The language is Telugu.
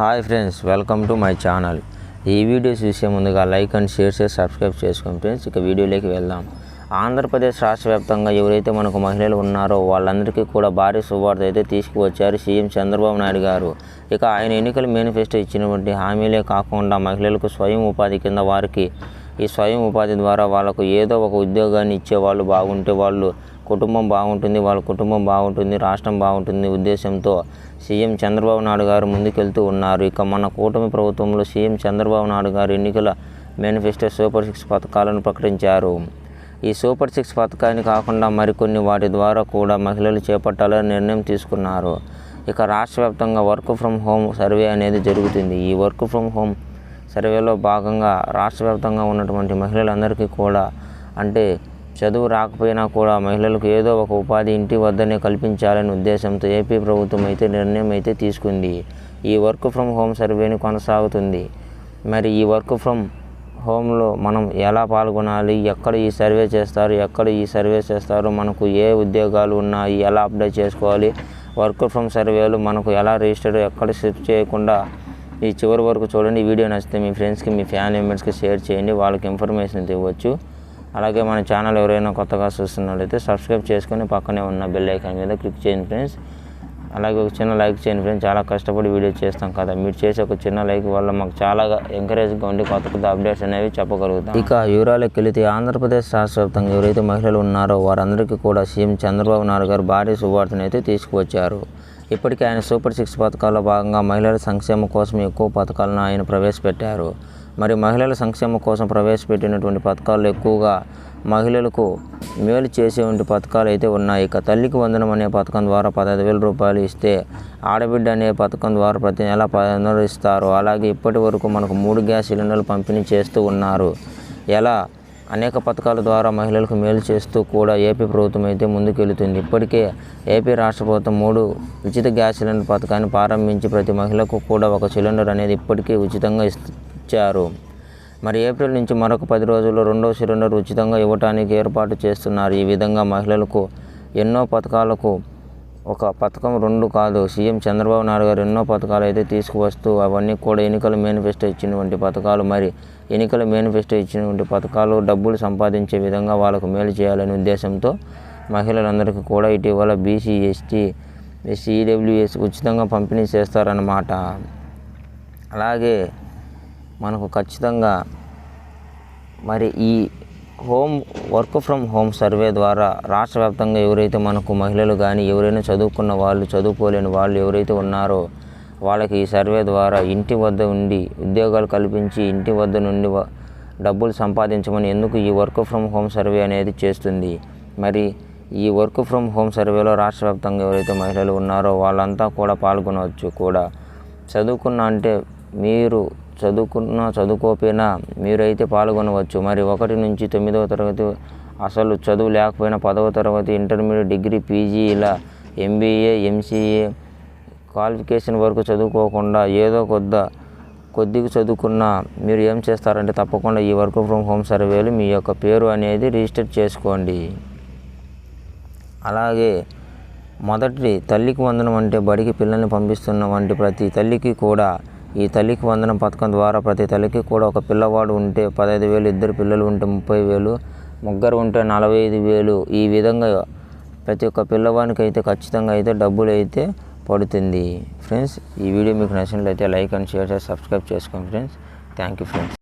Hi friends welcome to my channel. ఈ వీడియో చూసే ముందుగా లైక్ అండ్ షేర్ చేసి సబ్స్క్రైబ్ చేసుకోండి ఫ్రెండ్స్. ఇక వీడియోలోకి వెళ్దాం. ఆంధ్రప్రదేశ్ రాష్ట్ర వ్యాప్తంగా ఎవరైతే మనకు మహిళలు ఉన్నారో వాళ్ళందరికీ కూడా భారీ శుభార్త అయితే తీసుకువచ్చారు సీఎం చంద్రబాబు నాయుడు గారు. ఇక ఆయన ఎన్నికల మేనిఫెస్టో ఇచ్చినటువంటి హామీలే కాకుండా మహిళలకు స్వయం ఉపాధి కింద వారికి ఈ స్వయం ఉపాధి ద్వారా వాళ్ళకు ఏదో ఒక ఉద్యోగాన్ని ఇచ్చే వాళ్ళు బాగుంటే వాళ్ళు కుటుంబం బాగుంటుంది వాళ్ళ కుటుంబం బాగుంటుంది రాష్ట్రం బాగుంటుంది ఉద్దేశంతో సీఎం చంద్రబాబు నాయుడు గారు ముందుకెళ్తూ ఉన్నారు. ఇక మన కూటమి ప్రభుత్వంలో సీఎం చంద్రబాబు నాయుడు గారు ఎన్నికల మేనిఫెస్టో సూపర్ సిక్స్ పథకాలను ప్రకటించారు. ఈ సూపర్ సిక్స్ పథకాన్ని కాకుండా మరికొన్ని వాటి ద్వారా కూడా మహిళలు చేపట్టాలని నిర్ణయం తీసుకున్నారు. ఇక రాష్ట్ర వ్యాప్తంగా వర్క్ ఫ్రమ్ హోమ్ సర్వే అనేది జరుగుతుంది. ఈ వర్క్ ఫ్రమ్ హోమ్ సర్వేలో భాగంగా రాష్ట్ర వ్యాప్తంగా ఉన్నటువంటి మహిళలందరికీ కూడా అంటే చదువు రాకపోయినా కూడా మహిళలకు ఏదో ఒక ఉపాధి ఇంటి వద్దనే కల్పించాలనే ఉద్దేశంతో ఏపీ ప్రభుత్వం అయితే నిర్ణయం అయితే తీసుకుంది. ఈ వర్క్ ఫ్రమ్ హోమ్ సర్వేని కొనసాగుతుంది. మరి ఈ వర్క్ ఫ్రమ్ హోమ్లో మనం ఎలా పాల్గొనాలి? ఎక్కడ ఈ సర్వే చేస్తారు? ఎక్కడ ఈ సర్వే చేస్తారు? మనకు ఏ ఉద్యోగాలు ఉన్నాయి? ఎలా అప్లై చేసుకోవాలి? వర్క్ ఫ్రమ్ సర్వేలు మనకు ఎలా రిజిస్టర్ ఎక్కడ షిఫ్ట్ చేయకుండా? ఈ చివరి వరకు చూడండి. వీడియో నచ్చితే మీ ఫ్రెండ్స్కి మీ ఫ్యామిలీ మెంబర్స్కి షేర్ చేయండి. వాళ్ళకి ఇన్ఫర్మేషన్ ఇవ్వచ్చు. అలాగే మన ఛానల్ ఎవరైనా కొత్తగా చూస్తున్నట్లయితే సబ్స్క్రైబ్ చేసుకొని పక్కనే ఉన్న బెల్ ఐకాన్ మీద క్లిక్ చేయండి ఫ్రెండ్స్. అలాగే ఒక చిన్న లైక్ చేయండి ఫ్రెండ్స్. చాలా కష్టపడి వీడియో చేస్తాం కదా. మీరు చేసే ఒక చిన్న లైక్ వల్ల మాకు చాలా ఎంకరేజ్గా ఉండి కొత్త కొత్త అప్డేట్స్ అనేవి చెప్పగలుగుతాం. ఇక వివరాలకు వెళితే ఆంధ్రప్రదేశ్ రాష్ట్ర వ్యాప్తంగా ఎవరైతే మహిళలు ఉన్నారో వారందరికీ కూడా సీఎం చంద్రబాబు నాయుడు గారు భారీ శుభార్తను అయితే తీసుకువచ్చారు. ఇప్పటికే ఆయన సూపర్ సిక్స్ పథకాల్లో భాగంగా మహిళల సంక్షేమం కోసం ఎక్కువ పథకాలను ఆయన ప్రవేశపెట్టారు. మరి మహిళల సంక్షేమం కోసం ప్రవేశపెట్టినటువంటి పథకాలు ఎక్కువగా మహిళలకు మేలు చేసేటువంటి పథకాలు అయితే ఉన్నాయి. ఇక తల్లికి వందనం అనే పథకం ద్వారా పదహైదు వేల రూపాయలు ఇస్తే ఆడబిడ్డ అనే పథకం ద్వారా ప్రతి నెల పదిహేను ఇస్తారు. అలాగే ఇప్పటి వరకు మనకు మూడు గ్యాస్ సిలిండర్లు పంపిణీ చేస్తూ ఉన్నారు. ఎలా? అనేక పథకాల ద్వారా మహిళలకు మేలు చేస్తూ కూడా ఏపీ ప్రభుత్వం అయితే ముందుకెళ్తుంది. ఇప్పటికే ఏపీ రాష్ట్ర ప్రభుత్వం మూడు ఉచిత గ్యాస్ సిలిండర్ పథకాన్ని ప్రారంభించి ప్రతి మహిళకు కూడా ఒక సిలిండర్ అనేది ఇప్పటికే ఉచితంగా ఇచ్చారు. మరి ఏప్రిల్ నుంచి మరొక పది రోజుల్లో రెండో సిలిండర్ ఉచితంగా ఇవ్వడానికి ఏర్పాటు చేస్తున్నారు. ఈ విధంగా మహిళలకు ఎన్నో పథకాలకు ఒక పథకం రెండు కాదు సీఎం చంద్రబాబు నాయుడు గారు ఎన్నో పథకాలు అయితే తీసుకువస్తూ అవన్నీ కూడా ఎన్నికల మేనిఫెస్టో ఇచ్చినటువంటి పథకాలు. మరి ఎన్నికల మేనిఫెస్టో ఇచ్చినటువంటి పథకాలు డబ్బులు సంపాదించే విధంగా వాళ్ళకు మేలు చేయాలనే ఉద్దేశంతో మహిళలందరికీ కూడా ఇటీవల బీసీ ఎస్టీ ఎస్సీ ఈడబ్ల్యూఎస్ ఉచితంగా పంపిణీ చేస్తారన్నమాట. అలాగే మనకు ఖచ్చితంగా మరి ఈ home work from home survey ద్వారా రాష్ట్ర వ్యాప్తంగా ఎవరైతే మనకు మహిళలు కానీ ఎవరైనా చదువుకున్న వాళ్ళు చదువుకోలేని వాళ్ళు ఎవరైతే ఉన్నారో వాళ్ళకి ఈ సర్వే ద్వారా ఇంటి వద్ద ఉండి ఉద్యోగాలు కల్పించి ఇంటి వద్ద నుండి డబ్బులు సంపాదించమని ఎందుకు ఈ వర్క్ ఫ్రమ్ హోమ్ సర్వే అనేది చేస్తుంది? మరి ఈ వర్క్ ఫ్రమ్ హోమ్ సర్వేలో రాష్ట్ర వ్యాప్తంగా ఎవరైతే మహిళలు ఉన్నారో వాళ్ళంతా కూడా పాల్గొనవచ్చు కూడా. చదువుకున్న అంటే మీరు చదువుకున్నా చదువుకోకపోయినా మీరైతే పాల్గొనవచ్చు. మరి ఒకటి నుంచి తొమ్మిదవ తరగతి అసలు చదువు లేకపోయినా పదవ తరగతి ఇంటర్మీడియట్ డిగ్రీ పీజీ ఇలా ఎంబీఏ ఎంసీఏ క్వాలిఫికేషన్ వరకు చదువుకోకుండా ఏదో కొద్ద కొద్దిగా చదువుకున్న మీరు ఏం చేస్తారంటే తప్పకుండా ఈ వర్క్ ఫ్రమ్ హోమ్ సర్వేలు మీ యొక్క పేరు అనేది రిజిస్టర్ చేసుకోండి. అలాగే మొదటి తల్లికి వందనం అంటే బడికి పిల్లల్ని పంపిస్తున్న వంటి ప్రతి తల్లికి కూడా ఈ తల్లికి వందనం పథకం ద్వారా ప్రతి తల్లికి కూడా ఒక పిల్లవాడు ఉంటే పదహైదు వేలు ఇద్దరు పిల్లలు ఉంటే ముప్పై వేలు ముగ్గురు ఉంటే నలభై ఐదు వేలు. ఈ విధంగా ప్రతి ఒక్క పిల్లవానికి అయితే ఖచ్చితంగా అయితే డబ్బులు అయితే పడుతుంది. ఫ్రెండ్స్ ఈ వీడియో మీకు నచ్చినట్లయితే లైక్ అండ్ షేర్ చేసి సబ్స్క్రైబ్ చేసుకోండి ఫ్రెండ్స్. Thank you friends.